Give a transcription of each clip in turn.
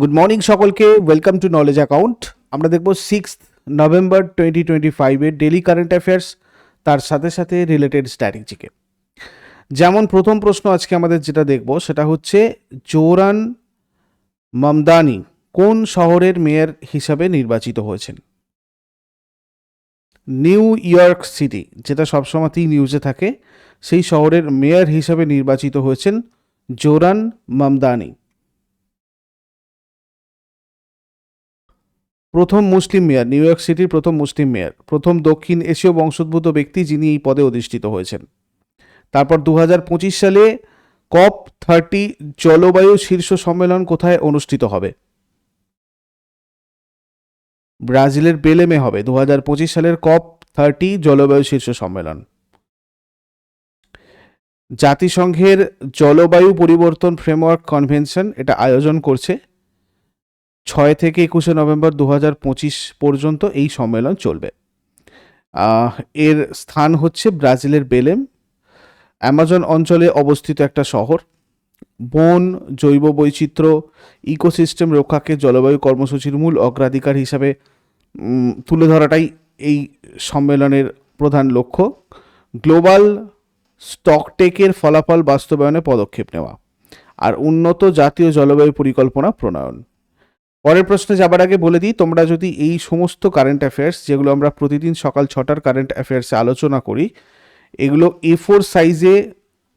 Good morning সকলকে welcome to knowledge account আমরা দেখব সিক্স নভেম্বর টোয়েন্টি টোয়েন্টি ফাইভের ডেলি কারেন্ট অ্যাফেয়ার্স তার সাথে সাথে রিলেটেড স্ট্র্যাটেজিকে যেমন প্রথম প্রশ্ন আজকে আমাদের যেটা দেখব, সেটা হচ্ছে জোরান মামদানি কোন শহরের মেয়র হিসাবে নির্বাচিত হয়েছেন? নিউ ইয়র্ক সিটি, যেটা সবসময়তেই নিউজে থাকে, সেই শহরের মেয়র হিসাবে নির্বাচিত হয়েছেন জোরান মামদানি। প্রথম মুসলিম মেয়র, নিউ ইয়র্ক সিটির প্রথম মুসলিম মেয়র, প্রথম দক্ষিণ এশীয় বংশোদ্ভূত ব্যক্তি যিনি এই পদে অধিষ্ঠিত হয়েছেন। তারপর দু হাজার পঁচিশ সালে কপ থার্টি জলবায়ু শীর্ষ সম্মেলন কোথায় অনুষ্ঠিত হবে? ব্রাজিলের বেলেমে হবে দু হাজার পঁচিশ সালের কপ থার্টি জলবায়ু শীর্ষ সম্মেলন। জাতিসংঘের জলবায়ু পরিবর্তন ফ্রেমওয়ার্ক কনভেনশন, এটা আয়োজন করছে। ছয় থেকে একুশে নভেম্বর দু হাজার পঁচিশ পর্যন্ত এই সম্মেলন চলবে। এর স্থান হচ্ছে ব্রাজিলের বেলেম, অ্যামাজন অঞ্চলে অবস্থিত একটা শহর। বন, জৈব বৈচিত্র্য, ইকোসিস্টেম রক্ষাকে জলবায়ু কর্মসূচির মূল অগ্রাধিকার হিসাবে তুলে ধরাটাই এই সম্মেলনের প্রধান লক্ষ্য। গ্লোবাল স্টকটেকের ফলাফল বাস্তবায়নে পদক্ষেপ নেওয়া। আর উন্নত জাতীয় জলবায়ু পরিকল্পনা প্রণয়ন। পরের প্রশ্নে যাবার আগে বলে দিই, তোমরা যদি এই সমস্ত কারেন্ট অ্যাফেয়ার্স যেগুলো আমরা প্রতিদিন সকাল ছটার কারেন্ট অ্যাফেয়ার্সে আলোচনা করি, এগুলো এ ফোর সাইজে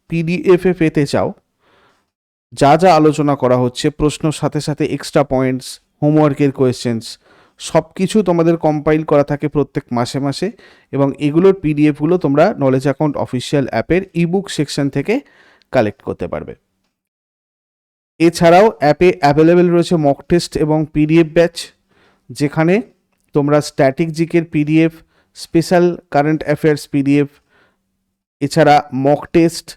পিডিএফে পেতে চাও। যা যা আলোচনা করা হচ্ছে প্রশ্নর সাথে সাথে এক্সট্রা পয়েন্টস হোমওয়ার্কের কোয়েশ্চেন্স সব কিছু তোমাদের কম্পাইল করা থাকে প্রত্যেক মাসে মাসে এবং এগুলোর পিডিএফগুলো তোমরা নলেজ অ্যাকাউন্ট অফিসিয়াল অ্যাপের ইবুক সেকশন থেকে কালেক্ট করতে পারবে। এছাড়াও অ্যাপে অ্যাভেলেবেল রয়েছে মক টেস্ট এবং পিডিএফ ব্যাচ যেখানে তোমরা স্ট্যাটিক জিকের PDF special current affairs PDF এছাড়া মক টেস্ট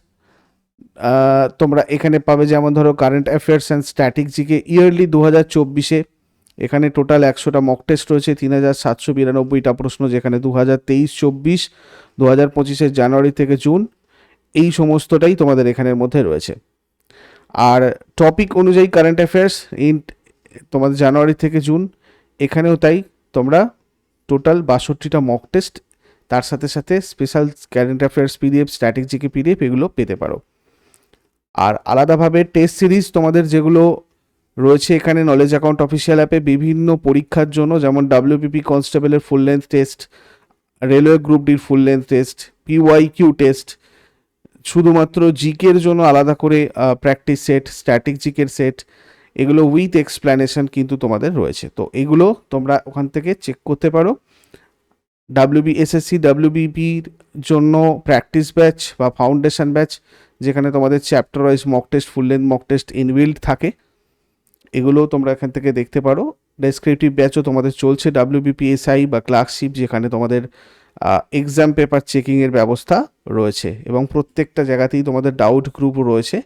তোমরা এখানে পাবে যেমন ধরো current affairs and static GK yearly দু হাজার চব্বিশে। এখানে টোটাল একশোটা মক টেস্ট রয়েছে, তিন হাজার সাতশো বিরানব্বইটা প্রশ্ন, যেখানে দু হাজার তেইশ চব্বিশ দু হাজার পঁচিশের জানুয়ারি থেকে জুন, এই সমস্তটাই তোমাদের এখানের মধ্যে রয়েছে। আর টপিক অনুযায়ী কারেন্ট অ্যাফেয়ার্স ইন তোমাদের জানুয়ারি থেকে জুন এখানেও তাই তোমরা টোটাল বাষট্টিটা মক টেস্ট তার সাথে সাথে স্পেশাল কারেন্ট অ্যাফেয়ার্স পিডিএফ স্ট্র্যাটেজিকে পিডিএফ এগুলো পেতে পারো। আর আলাদাভাবে টেস্ট সিরিজ তোমাদের যেগুলো রয়েছে এখানে নলেজ অ্যাকাউন্ট অফিসিয়াল অ্যাপে বিভিন্ন পরীক্ষার জন্য, যেমন ডাব্লিউপিপি কনস্টেবলের full length test railway group ডির full length test PYQ test শুধুমাত্র জিকের জন্য আলাদা করে প্র্যাকটিস সেট স্ট্যাটিক জিকের সেট এগুলো উইথ এক্সপ্ল্যানেশন কিন্তু তোমাদের রয়েছে। তো এগুলো তোমরা ওখান থেকে চেক করতে পারো। ডাব্লিউবি এসএসসি ডাব্লিউবিপির জন্য প্র্যাকটিস ব্যাচ বা ফাউন্ডেশন ব্যাচ যেখানে তোমাদের chapter wise mock test full length mock test inbuilt থাকে। এগুলোও তোমরা এখান থেকে দেখতে পারো। ডেসক্রিপটিভ ব্যাচও তোমাদের চলছে। ডাব্লিউবিপিএসআই বা ক্লার্কশিপ যেখানে তোমাদের এক্সাম পেপার চেকিংয়ের ব্যবস্থা রয়েছে এবং প্রত্যেকটা জায়গাতেই তোমাদের ডাউট গ্রুপ রয়েছে।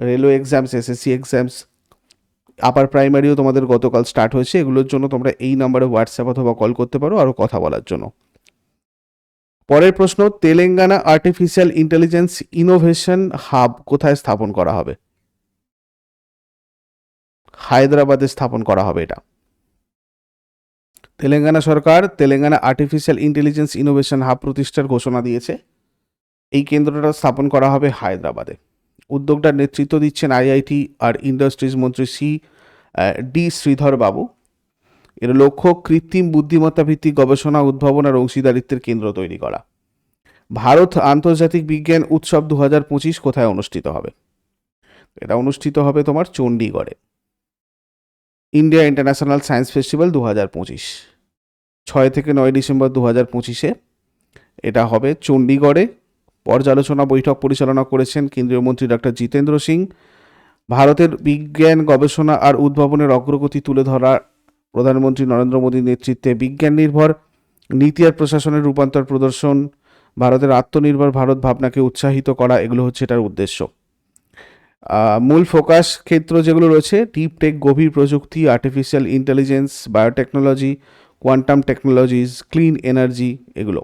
Railway exams SSC exams upper প্রাইমারিও তোমাদের গতকাল স্টার্ট হয়েছে। এগুলোর জন্য তোমরা এই নাম্বারে হোয়াটসঅ্যাপ অথবা কল করতে পারো আরও কথা বলার জন্য। পরের প্রশ্ন, Telangana artificial intelligence innovation hub কোথায় স্থাপন করা হবে? হায়দ্রাবাদে স্থাপন করা হবে এটা। তেলেঙ্গানা সরকার Telangana artificial intelligence innovation hub প্রতিষ্ঠার ঘোষণা দিয়েছে। এই কেন্দ্রটা স্থাপন করা হবে হায়দ্রাবাদে। উদ্যোগটার নেতৃত্ব দিচ্ছেন আইআইটি আর ইন্ডাস্ট্রিজ মন্ত্রী সি ডি শ্রীধর বাবু। এর লক্ষ্য কৃত্রিম বুদ্ধিমত্তা ভিত্তিক গবেষণা, উদ্ভাবন আর অংশীদারিত্বের কেন্দ্র তৈরি করা। ভারত আন্তর্জাতিক বিজ্ঞান উৎসব দু কোথায় অনুষ্ঠিত হবে? এটা অনুষ্ঠিত হবে তোমার চণ্ডীগড়ে। ইন্ডিয়া ইন্টারন্যাশনাল সায়েন্স ফেস্টিভ্যাল দু হাজার পঁচিশ। ছয় থেকে নয় ডিসেম্বর দু হাজার পঁচিশে এটা হবে চণ্ডীগড়ে। পর্যালোচনা বৈঠক পরিচালনা করেছেন কেন্দ্রীয় মন্ত্রী ডক্টর জিতেন্দ্র সিং। ভারতের বিজ্ঞান গবেষণা আর উদ্ভাবনের অগ্রগতি তুলে ধরা প্রধানমন্ত্রী নরেন্দ্র মোদীর নেতৃত্বে বিজ্ঞান নির্ভর, নীতি আর প্রশাসনের রূপান্তর প্রদর্শন, ভারতের আত্মনির্ভর ভারত ভাবনাকে উৎসাহিত করা, এগুলো হচ্ছে এটার উদ্দেশ্য। মূল ফোকাস ক্ষেত্র যেগুলো রয়েছে ডিপ টেক গভীর প্রযুক্তি artificial intelligence biotechnology quantum technologies clean energy এগুলো।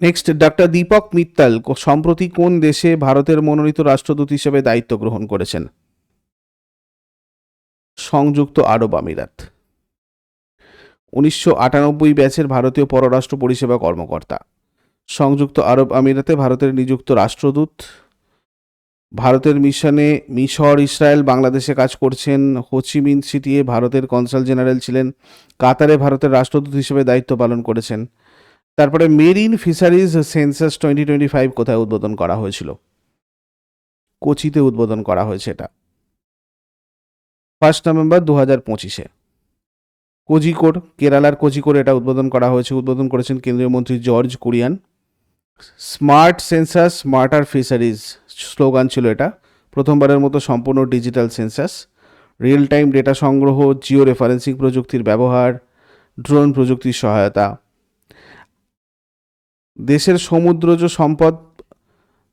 নেক্সট ডক্টর দীপক মিত্তাল সম্প্রতি কোন দেশে ভারতের মনোনীত রাষ্ট্রদূত হিসেবে দায়িত্ব গ্রহণ করেছেন? সংযুক্ত আরব আমিরাত। উনিশশো আটানব্বই ব্যাচের ভারতীয় পররাষ্ট্র পরিষেবা কর্মকর্তা। সংযুক্ত আরব আমিরাতে ভারতের নিযুক্ত রাষ্ট্রদূত ভারতের মিশনে মিশর, ইসরায়েল, বাংলাদেশে কাজ করছেন হোচিমিন সিটিয়ে ভারতের কনসাল জেনারেল ছিলেন। কাতারে ভারতের রাষ্ট্রদূত হিসেবে দায়িত্ব পালন করেছেন। তারপরে marine fisheries census twenty twenty five কোথায় উদ্বোধন করা হয়েছিল? কোচিতে উদ্বোধন করা হয়েছে এটা। ফার্স্ট নভেম্বর দু হাজার পঁচিশে। কোজিকোড, কেরালার কোজিকোড এটা উদ্বোধন করা হয়েছে। উদ্বোধন করেছেন কেন্দ্রীয় মন্ত্রী George Kurian. Smart census smarter fisheries slogan ছিল এটা। প্রথমবারের মতো সম্পূর্ণ digital census real time data সংগ্রহ জিও রেফারেন্সিং প্রযুক্তির ব্যবহার ড্রোন প্রযুক্তির সহায়তা। দেশের সমুদ্রজ সম্পদ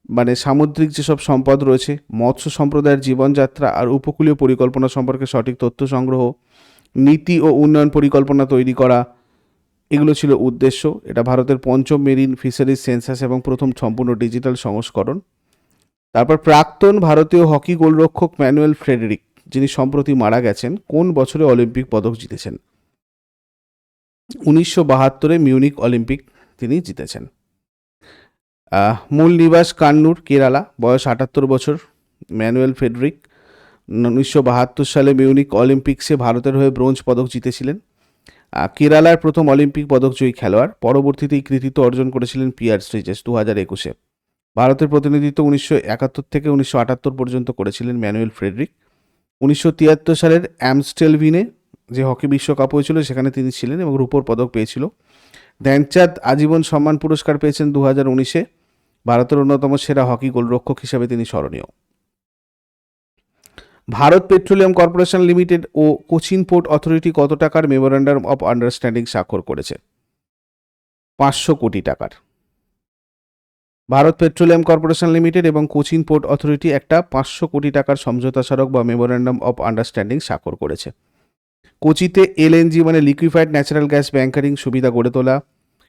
মানে সামুদ্রিক যেসব সম্পদ রয়েছে, মৎস্য সম্প্রদায়ের জীবনযাত্রা আর উপকূলীয় পরিকল্পনা সম্পর্কে সঠিক তথ্য সংগ্রহ, নীতি ও উন্নয়ন পরিকল্পনা তৈরি করা এগুলো ছিল উদ্দেশ্য। এটা ভারতের পঞ্চম মেরিন ফিশারিজ, সেন্সাস এবং প্রথম সম্পূর্ণ ডিজিটাল সংস্করণ। তারপর প্রাক্তন ভারতীয় হকি গোলরক্ষক ম্যানুয়েল ফ্রেডেরিক, যিনি সম্প্রতি মারা গেছেন, কোন বছরে অলিম্পিক পদক জিতেছেন? উনিশশো বাহাত্তরে মিউনিক অলিম্পিক তিনি জিতেছেন। মূল নিবাস কান্নুর, কেরালা, বয়স আটাত্তর বছর। ম্যানুয়েল ফেডরিক উনিশশো বাহাত্তর সালে মিউনিক অলিম্পিক্সে ভারতের হয়ে ব্রোঞ্জ পদক জিতেছিলেন। কেরালার প্রথম অলিম্পিক পদকজয়ী খেলোয়াড় পরবর্তীতে এই কৃতিত্ব অর্জন করেছিলেন পিয়ার স্ট্রিচেস দু হাজার একুশে। ভারতের প্রতিনিধিত্ব উনিশশো একাত্তর থেকে উনিশশো আটাত্তর পর্যন্ত করেছিলেন ম্যানুয়েল ফ্রেডরিক। উনিশশো তিয়াত্তর সালের অ্যামস্টেলভিনে যে হকি বিশ্বকাপ হয়েছিল, সেখানে তিনি ছিলেন এবং রূপোর পদক পেয়েছিল। ধ্যানচাঁদ আজীবন সম্মান পুরস্কার পেয়েছেন দু হাজার উনিশে। ভারতের অন্যতম সেরা হকি গোলরক্ষক হিসাবে তিনি স্মরণীয়। ভারত পেট্রোলিয়াম কর্পোরেশন লিমিটেড ও কোচিন পোর্ট অথরিটি কত টাকার মেমোরেন্ডাম অফ আন্ডারস্ট্যান্ডিং স্বাক্ষর করেছে? পাঁচশো কোটি টাকার। ভারত পেট্রোলিয়াম কর্পোরেশন লিমিটেড এবং কোচিন পোর্ট অথরিটি একটা পাঁচশো কোটি টাকার সমঝোতা স্মারক বা মেমোরেন্ডাম অফ আন্ডারস্ট্যান্ডিং স্বাক্ষর করেছে। কোচিতে এলএনজি মানে লিকুইফাইড ন্যাচারাল গ্যাস ব্যাংকারিং সুবিধা গড়ে তোলা।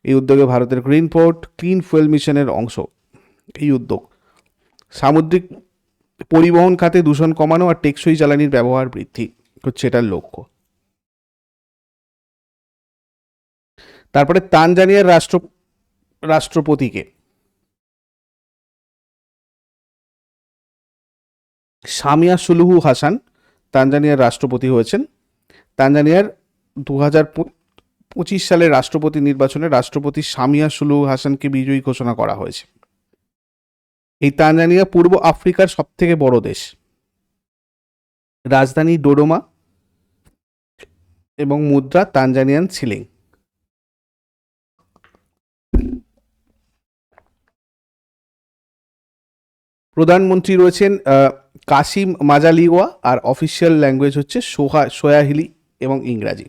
এই উদ্যোগে ভারতের গ্রিন পোর্ট, ক্লিন ফুয়েল মিশনের অংশ। এই উদ্যোগ সামুদ্রিক পরিবহন খাতে দূষণ কমানো আর টেকসই জ্বালানির ব্যবহার বৃদ্ধি। হচ্ছে এটার লক্ষ্য। তারপরে তানজানিয়ার রাষ্ট্র, রাষ্ট্রপতিকে। সামিয়া সুলুহু হাসান তানজানিয়ার রাষ্ট্রপতি হয়েছেন। তানজানিয়ার দু হাজার পঁচিশ সালের রাষ্ট্রপতি নির্বাচনে রাষ্ট্রপতি সামিয়া সুলুহু হাসানকে বিজয়ী ঘোষণা করা হয়েছে। এই তানজানিয়া পূর্ব আফ্রিকার সব থেকে বড় দেশ। রাজধানী ডোডোমা এবং মুদ্রা তানজানিয়ান ছিলিং। প্রধানমন্ত্রী রয়েছেন কাসিম মাজালিওয়া আর অফিসিয়াল ল্যাঙ্গুয়েজ হচ্ছে সোহা, সোয়াহিলি এবং ইংরাজি।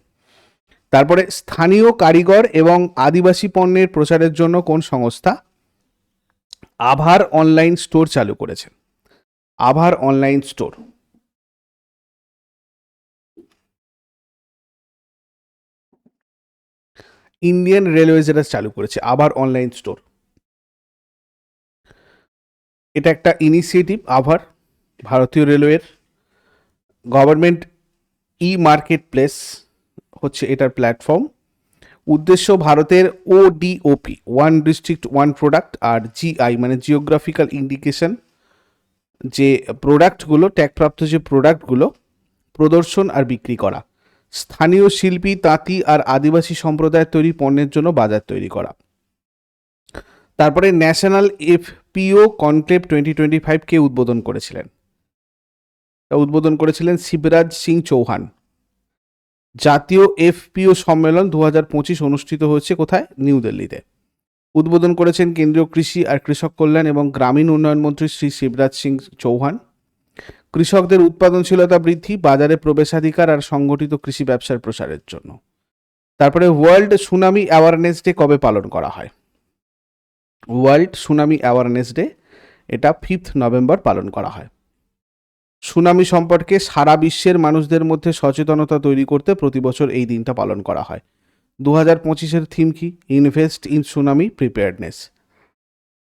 তারপরে স্থানীয় কারিগর এবং আদিবাসী পণ্যের প্রচারের জন্য কোন সংস্থা? আভার অনলাইন স্টোর চালু করেছে। Our online store. Indian Railways এটা চালু করেছে, আভার অনলাইন স্টোর। এটা একটা ইনিশিয়েটিভ আভার, ভারতীয় রেলওয়ের। গভর্নমেন্ট ই মার্কেট প্লেস হচ্ছে এটার প্ল্যাটফর্ম উদ্দেশ্য ভারতের ODOP one district one product আর জিআই মানে জিওগ্রাফিক্যাল ইন্ডিকেশন যে প্রোডাক্টগুলো ট্যাগপ্রাপ্ত যে প্রোডাক্টগুলো প্রদর্শন আর বিক্রি করা। স্থানীয় শিল্পী, তাঁতি আর আদিবাসী সম্প্রদায়ের তৈরি পণ্যের জন্য বাজার তৈরি করা। তারপরে national FPO conclave twenty twenty ফাইভকে উদ্বোধন করেছিলেন। উদ্বোধন করেছিলেন শিবরাজ সিং চৌহান। জাতীয় এফপিও সম্মেলন দু পঁচিশ অনুষ্ঠিত হয়েছে কোথায়? নিউ দিল্লিতে। উদ্বোধন করেছেন কেন্দ্রীয় কৃষি আর কৃষক কল্যাণ এবং গ্রামীণ উন্নয়ন মন্ত্রী শ্রী শিবরাজ সিং চৌহান। কৃষকদের উৎপাদনশীলতা বৃদ্ধি, বাজারে প্রবেশাধিকার আর সংগঠিত কৃষি ব্যবসার প্রসারের জন্য। তারপরে ওয়ার্ল্ড সুনামি অ্যাওয়ারনেস ডে কবে পালন করা হয়? ওয়ার্ল্ড সুনামি অ্যাওয়ারনেস ডে, এটা ফিফথ নভেম্বর পালন করা হয়। সুনামি সম্পর্কে সারা বিশ্বের মানুষদের মধ্যে সচেতনতা তৈরি করতে প্রতি বছর এই দিনটা পালন করা হয়। দু হাজার পঁচিশের থিম কি? ইনভেস্ট ইন সুনামি প্রিপেয়ার্ডনেস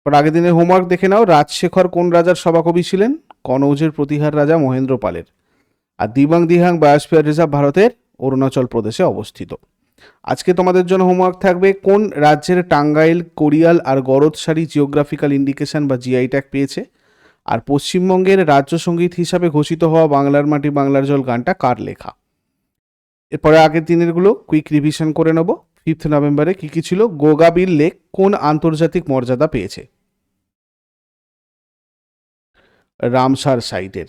পর আগের দিনের হোমওয়ার্ক দেখে নাও, রাজশেখর কোন রাজার সভাকবি ছিলেন? কনৌজের প্রতিহার রাজা মহেন্দ্র পালের। আর দিবাং দিহাং বায়োস্ফিয়ার রিজার্ভ ভারতের অরুণাচল প্রদেশে অবস্থিত। আজকে তোমাদের জন্য হোমওয়ার্ক থাকবে কোন রাজ্যের টাঙ্গাইল, কোরিয়াল আর গরদসারি জিওগ্রাফিক্যাল ইন্ডিকেশন বা জিআই ট্যাগ পেয়েছে? আর পশ্চিমবঙ্গের রাজ্য সংগীত হিসাবে ঘোষিত হওয়া বাংলার মাটি বাংলার জল গানটা কার লেখা? এরপরে আগের দিনেরগুলো কুইক রিভিশন করে নেব। ফিফথ নভেম্বরে কী কী ছিল? গোগাবিল লেক কোন আন্তর্জাতিক মর্যাদা পেয়েছে? রামসার সাইটের।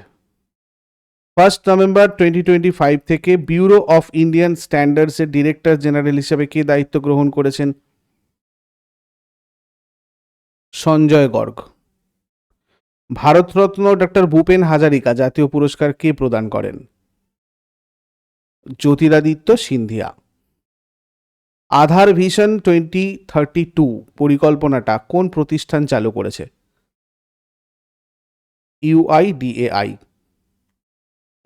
First November twenty twenty five থেকে ব্যুরো অফ ইন্ডিয়ান স্ট্যান্ডার্ডসের ডিরেক্টর জেনারেল হিসেবে কে দায়িত্ব গ্রহণ করেছেন? সঞ্জয় গর্গ। ভারতরত্ন ডক্টর ভূপেন হাজারিকা জাতীয় পুরস্কার কে প্রদান করেন? Jyotiraditya Scindia. Aadhaar vision twenty thirty two পরিকল্পনাটা কোন প্রতিষ্ঠান চালু করেছে? ইউআইডিএআই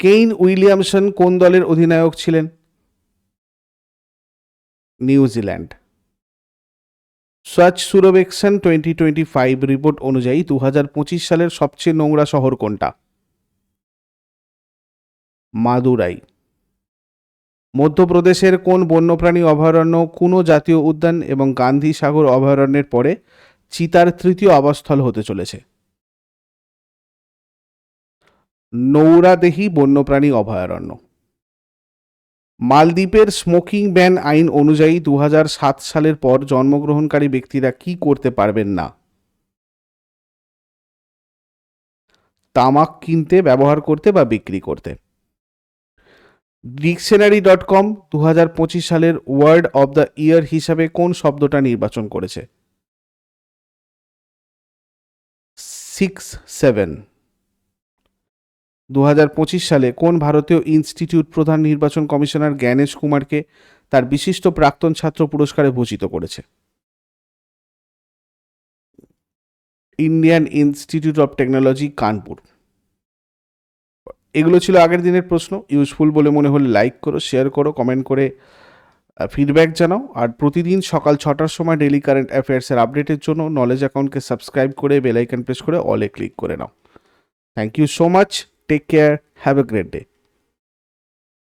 কেইন উইলিয়ামসন কোন দলের অধিনায়ক ছিলেন? New Zealand. স্বচ্ছ Survekshan twenty twenty five report অনুযায়ী দু হাজার পঁচিশ সালের সবচেয়ে নোংরা শহর কোনটা? মাদুরাই। মধ্যপ্রদেশের কোন বন্যপ্রাণী অভয়ারণ্য কুনো জাতীয় উদ্যান এবং গান্ধী সাগর অভয়ারণ্যের পরে চিতার তৃতীয় আবাসস্থল হতে চলেছে? নৌরাদেহি বন্যপ্রাণী অভয়ারণ্য। মালদ্বীপের স্মোকিং ব্যান আইন অনুযায়ী দু সালের পর জন্মগ্রহণকারী ব্যক্তিরা কি করতে পারবেন না? তামাক কিনতে, ব্যবহার করতে বা বিক্রি করতে? ডিকশনারি ডট কম সালের ওয়ার্ড অব দ্য ইয়ার হিসাবে কোন শব্দটা নির্বাচন করেছে? Six seven. দু হাজার পঁচিশ সালে কোন ভারতীয় ইনস্টিটিউট প্রধান নির্বাচন কমিশনার জ্ঞানেশ কুমারকে তার বিশিষ্ট প্রাক্তন ছাত্র পুরস্কারে ভূষিত করেছে? Indian institute of technology, Kanpur. এগুলো ছিল আগের দিনের প্রশ্ন। ইউজফুল বলে মনে হলে লাইক করো, শেয়ার করো, কমেন্ট করে ফিডব্যাক জানাও। আর প্রতিদিন সকাল ছটার সময় ডেলি কারেন্ট অ্যাফেয়ার্সের আপডেটের জন্য নলেজ অ্যাকাউন্টকে সাবস্ক্রাইব করে বেলাইকন প্রেস করে অলে ক্লিক করে নাও। Thank you so much take care have a great day